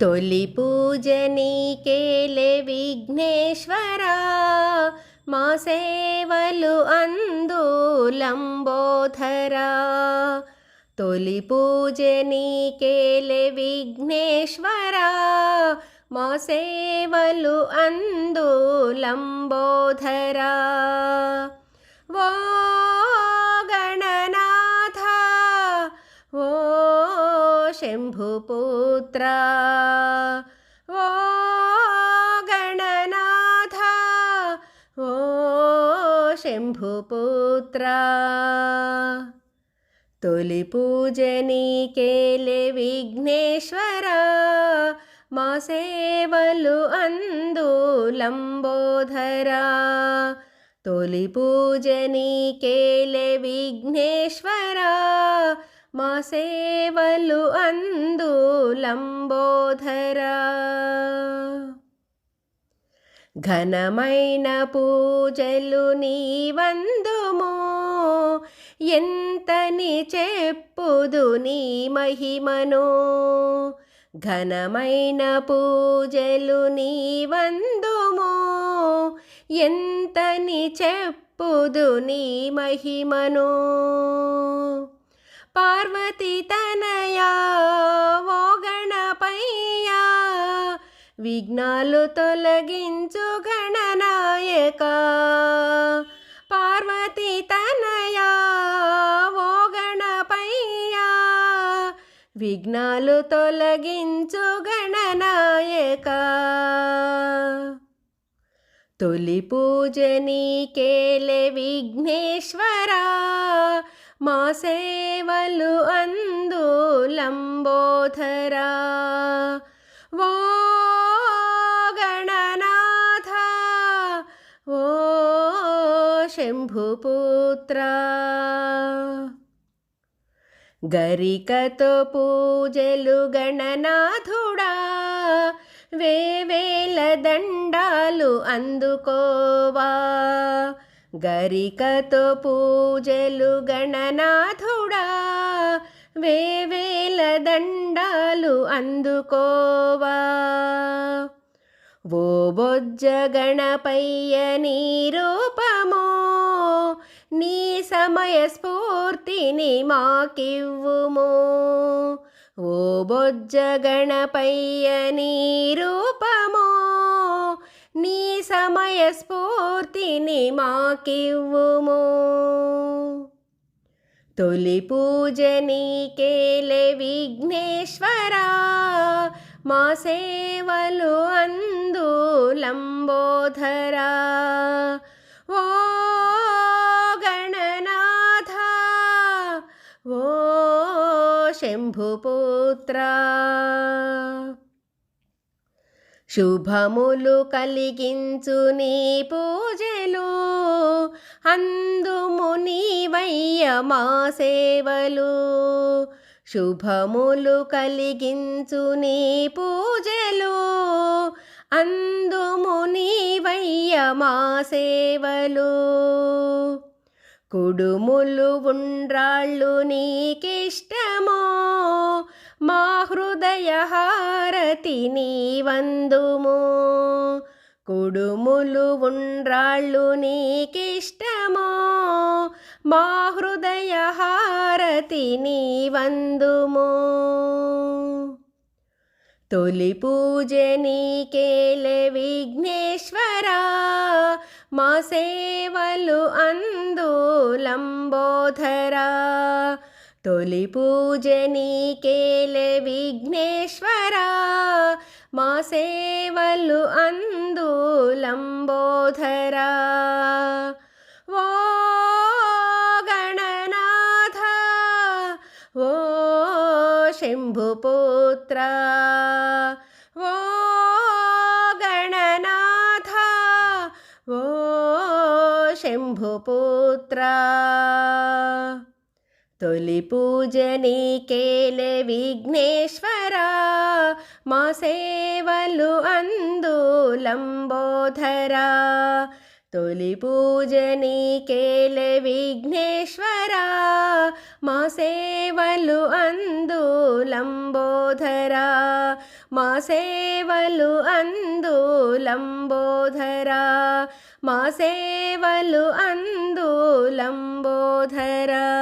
తొలి పూజ నీకేలే విఘ్నేశ్వరా మా సేవలు అందులంబోధరా తొలి పూజ నీకేలే విఘ్నేశ్వరా మా సేవలు అందు లంబోధరా. ఓ शम्भुपुत्रा। ओ गणनाथ। ओ शम्भुपुत्रा। तुलिपूजनि केले विघ्नेश्वरासेवलु अन्दुलम्बोधरा तूलिपूजनिकेले विघ्नेश्वरा। మా సేవలు అందు లంబోధర. ఘనమైన పూజలు నీవందుమో. ఎంతని చెప్పుదు నీ మహిమను. ఘనమైన పూజలు నీవందుమో. ఎంతని చెప్పుదు నీ మహిమను. పార్వతి తనయా ఓ గణపయ్యా. విఘ్నాలు తొలగించు గణనాయక. పార్వతి తనయా ఓ గణపయ్యా. విఘ్నాలు తొలగించు గణనాయక. తొలి పూజ నీకేలే విఘ్నేశ్వరా. మా సేవలు అందు లంబోధరా. ఓ గణనాథ ఓ శంభుపుత్ర. గరికతో పూజలు గణనాథుడా వేవేల దండాలు అందుకోవా. గరికతో పూజలు గణనాథుడా వేవేల దండాలు అందుకోవా. ఓ బొజ్జ గణపయ్య నీ రూపమో నీ సమయ స్ఫూర్తిని మాకివ్వుము. ఓ బొజ్జ గణపయ్య నీ రూప నీ సమయ స్ఫూర్తిని మాకివ్వుము. తొలి పూజ నీకేలే విఘ్నేశ్వరా మా సేవలు అందు లంబోధరా. ఓ గణనాథ ఓ శంభుపుత్ర. శుభములు కలిగించు నీ పూజలు. అందుము నీవయ్య మా సేవలు. శుభములు కలిగించు నీ పూజలు. అందుము నీవయ్య మా సేవలు. కుడుములు ఉండ్రాళ్ళు నీకిష్టమో. మా హృదయ హారతి నీ వందుము కుడుములు ఉండ్రాళ్ళు నీకిష్టమో. మా హృదయ హారతి నీ వందుము తొలి పూజ నీకేలె విఘ్నేశ్వరా. మా సేవలు అందు लिपूजनीकेलविघ्नेश्वरा मसेवलु अन्दुलम्बोधरा वो गणनाथ वो शम्भुपुत्र। वो गणनाथ वो शम्भुपुत्र। తొలి పూజ నీకేలే విఘ్నేశ్వర? మా సేవలు అందు లంబోధరా. తొలి పూజ నీకేలే విఘ్నేశ్వర? మా సేవలు అందు లంబోధరా. మా సేవలు అందు లంబోధరా. మా సేవలు అందు లంబోధరా.